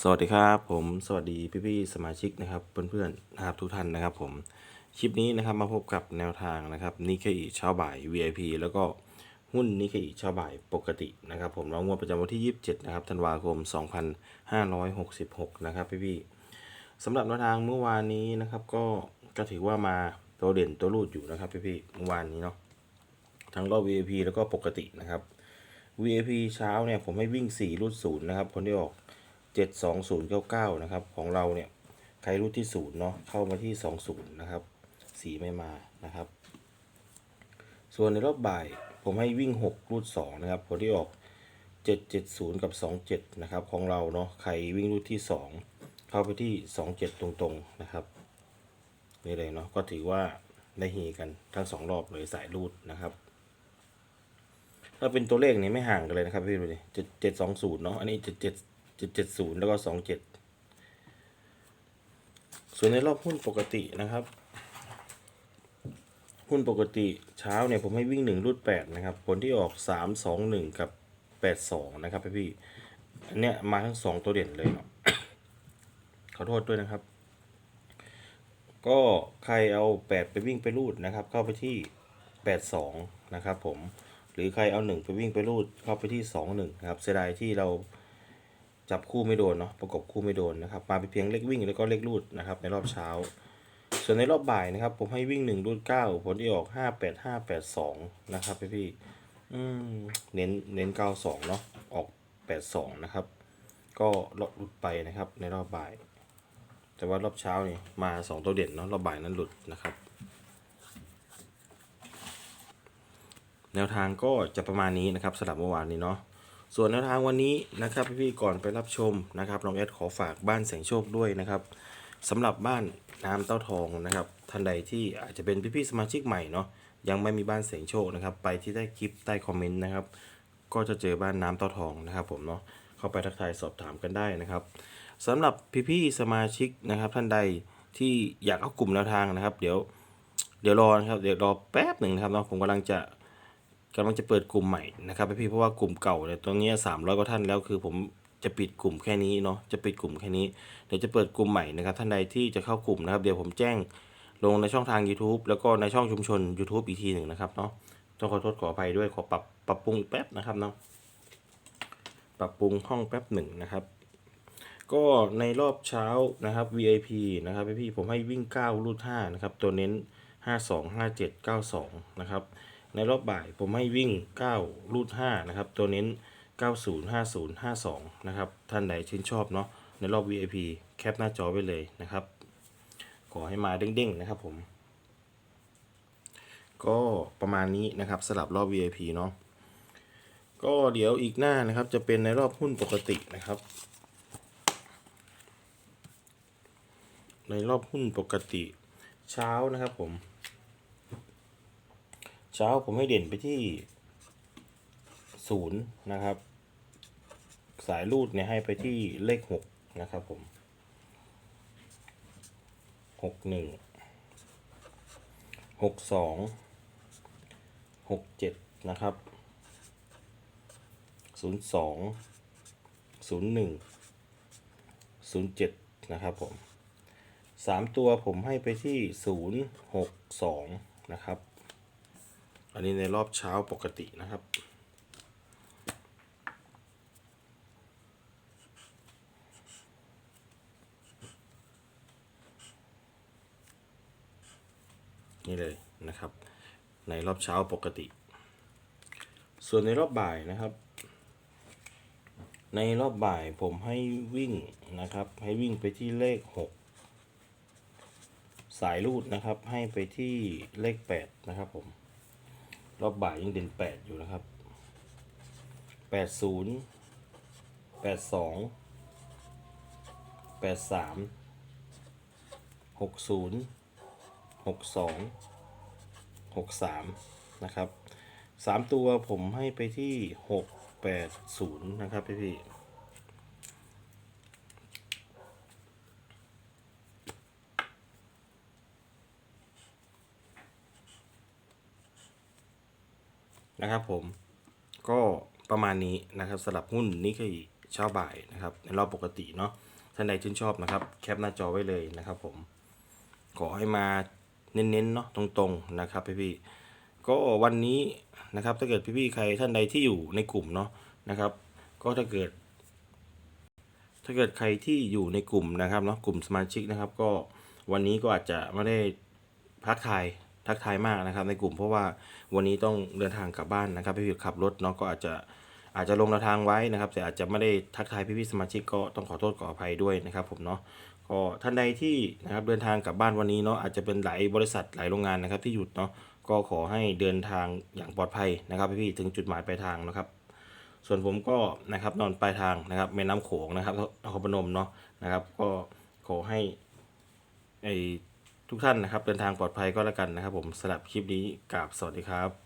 สวัสดีครับผมสวัสดีพี่ๆสมาชิกนะครับเพื่อนๆนะครับทุกท่านนะครับผมคลิปนี้นะครับมาพบกับแนวทางนะครับนิเคอิเช้าบ่าย VIP แล้วก็หุ้นนิเคอิเช้าบ่ายปกตินะครับผมรางวัลประจำวันที่ 27นะครับธันวาคม 2566นะครับพี่ๆสำหรับแนวทางเมื่อวานนี้นะครับก็ก็ถือว่ามาตัวเด่นตัวรูดอยู่นะครับพี่ๆเมื่อวานนี้เนาะทั้งรอบ VIP แล้วก็ปกตินะครับ VIP เช้าเนี่ยผมให้วิ่ง 4 รูดศูนย์นะครับคนที่ออก 72099 นะครับ ของเราเนี่ย ใครรูดที่ศูนย์เนาะเข้ามาที่ 20 นะครับ สีไม่มานะครับ ส่วนในรอบบ่ายผมให้วิ่ง 6 รูด 2 นะครับผลที่ออก 770 กับ 27 นะครับ ของเราเนาะใครวิ่งรูดที่ 2 เข้าไปที่ 27 ตรงๆ นะครับนี่เลยเนาะก็ถือว่าได้เฮกันทั้งสองรอบเลยสายรูดนะครับ ถ้าเป็นตัวเลขนี้ไม่ห่างกันเลยนะครับพี่ดูดิเจ็ดเจ็ดสองศูนย์เนาะอันนี้เจ็ดเจ็ด จ็ดเจ็ดศูนย์แล้วก็สองเจ็ดส่วนในรอบหุ้นปกตินะครับ หุ้นปกติเช้าเนี่ยผมให้วิ่งหนึ่งรูดแปดนะครับ ผลที่ออกสามสองหนึ่งกับแปดสองนะครับพี่อันเนี้ยมาทั้งสองตัวเด่นเลยเนาะขอโทษด้วยนะครับ ก็ใครเอาแปดไปวิ่งไปรูดนะครับ เข้าไปที่แปดสองนะครับผม หรือใครเอาหนึ่งไปวิ่งไปรูดเข้าไปที่สองหนึ่งนะครับ เสียดายที่เรา จับคู่ไม่โดนเนาะประกบคู่ไม่โดนนะครับมาไปเพียงเลขวิ่งแล้วก็เลขรูดนะครับในรอบเช้า ส่วนในรอบบ่ายนะครับ ผมให้วิ่งหนึ่งรูดเก้าผลที่ออกห้าแปดห้าแปดสองนะครับพี่พี่เน้นเน้นเก้าสองเนาะออกแปดสองนะครับ ก็ลดหลุดไปนะครับในรอบบ่าย แต่ว่ารอบเช้านี่มาสองตัวเด่นเนาะรอบบ่ายนั้นหลุดนะครับแนวทางก็จะประมาณนี้นะครับสำหรับเมื่อวานนี้เนาะ ส่วนแนวทางวันนี้นะครับพี่ๆก่อนไปรับชมนะครับน้องแอดขอฝากบ้านแสงโชคด้วยนะครับสำหรับบ้านน้ำเต้าทองนะครับท่านใดที่อาจจะเป็นพี่ๆสมาชิกใหม่เนาะยังไม่มีบ้านแสงโชคนะครับ ไปที่ใต้คลิปใต้คอมเมนต์นะครับ ก็จะเจอบ้านน้ำเต้าทองนะครับผมเนาะเข้าไปทักทายสอบถามกันได้นะครับสำหรับพี่ๆสมาชิกนะครับ ท่านใดที่อยากเข้ากลุ่มแนวทางนะครับ เดี๋ยว เดี๋ยวรอนะครับเดี๋ยวรอแป๊บหนึ่งนะครับเนาะผมกำลังจะ กำลังจะเปิดกลุ่มใหม่นะครับพี่เพราะว่ากลุ่มเก่าเนี่ยตรงนี้สามร้อยกว่าท่านแล้วคือผมจะปิดกลุ่มแค่นี้เนาะจะปิดกลุ่มแค่นี้เดี๋ยวจะเปิดกลุ่มใหม่นะครับท่านใดที่จะเข้ากลุ่มนะครับเดี๋ยวผมแจ้งลงในช่องทาง YouTube แล้วก็ในช่องชุมชน YouTube อีกทีหนึ่งนะครับเนาะต้องขอโทษขออภัยด้วยขอปรับปรับปรุงอีกแป๊บนะครับเนาะปรับปรุงห้องแป๊บหนึ่งนะครับ ก็ในรอบเช้านะครับ VIP นะครับพี่ผมให้วิ่ง 9 รูด5นะครับตัวเน้น 52 57 92 นะครับ ในรอบบ่ายผมให้วิ่ง 9 รูด5นะครับ ตัวเน้น 90 50 52 นะครับ ท่านใดชื่นชอบเนาะ ในรอบ VIP แคปหน้าจอไว้เลยนะครับ ขอให้มาเด้งๆนะครับผม ก็ประมาณนี้นะครับสลับรอบ VIP เนาะ ก็เดี๋ยวอีกหน้านะครับจะเป็นในรอบหุ้นปกตินะครับ ในรอบหุ้นปกติเช้านะครับผม เช้าผมให้เด่นไปที่ศูนย์นะครับ สายรูดเนี่ยให้ไปที่เลขหกนะครับผมหกหนึ่งหกสองหกเจ็ดนะครับศูนย์สองศูนย์หนึ่งศูนย์เจ็ดนะครับผมสามตัวผมให้ไปที่ศูนย์หกสองนะครับ อันนี้ในรอบเช้าปกตินะครับ นี่เลยนะครับ ในรอบเช้าปกติ ส่วนในรอบบ่ายนะครับ ในรอบบ่ายผมให้วิ่งนะครับ ให้วิ่งไปที่เลขหกสายรูดนะครับ ให้ไปที่เลขแปดนะครับผม รอบบ่ายยังเด่นแปดอยู่นะครับแปดศูนย์แปดสองแปดสามหกศูนย์หกสองหกสามนะครับสามตัวผมให้ไปที่หกแปดศูนย์นะครับพี่พี่ นะครับผมก็ประมาณนี้นะครับสำหรับหุ้นนิเคอิเช้าบ่ายนะครับ ในรอบปกติเนาะท่านใดชื่นชอบนะครับ แคปหน้าจอไว้เลยนะครับผม ขอให้มาเน้นๆเนาะตรงๆนะครับพี่ๆก็วันนี้นะครับถ้าเกิดพี่ๆใครท่านใดที่อยู่ในกลุ่มเนาะนะครับ ก็ถ้าเกิด ถ้าเกิดใครที่อยู่ในกลุ่มนะครับเนาะกลุ่มสมาชิกนะครับ ก็วันนี้ก็อาจจะไม่ได้พักทาย ทักทายมากนะครับในกลุ่มเพราะว่าวันนี้ต้องเดินทางกลับบ้านนะครับพี่ๆขับรถเนาะก็อาจจะอาจจะลงแนวทางไว้นะครับ แต่อาจจะไม่ได้ทักทายพี่ๆสมาชิกก็ต้องขอโทษขออภัยด้วยนะครับผมเนาะก็ท่านใดที่นะครับเดินทางกลับบ้านวันนี้เนาะอาจจะเป็นหลายบริษัทหลายโรงงานนะครับที่หยุดเนาะก็ขอให้เดินทางอย่างปลอดภัยนะครับพี่ๆถึงจุดหมายปลายทางนะครับ ส่วนผมก็นะครับนอนปลายทางนะครับแม่น้ำโขงนะครับนครพนมเนาะนะครับ ก็ขอให้ไอ ทุกท่านนะครับ เดินทางปลอดภัยก็แล้วกันนะครับ ผมสำหรับคลิปนี้กราบสวัสดีครับ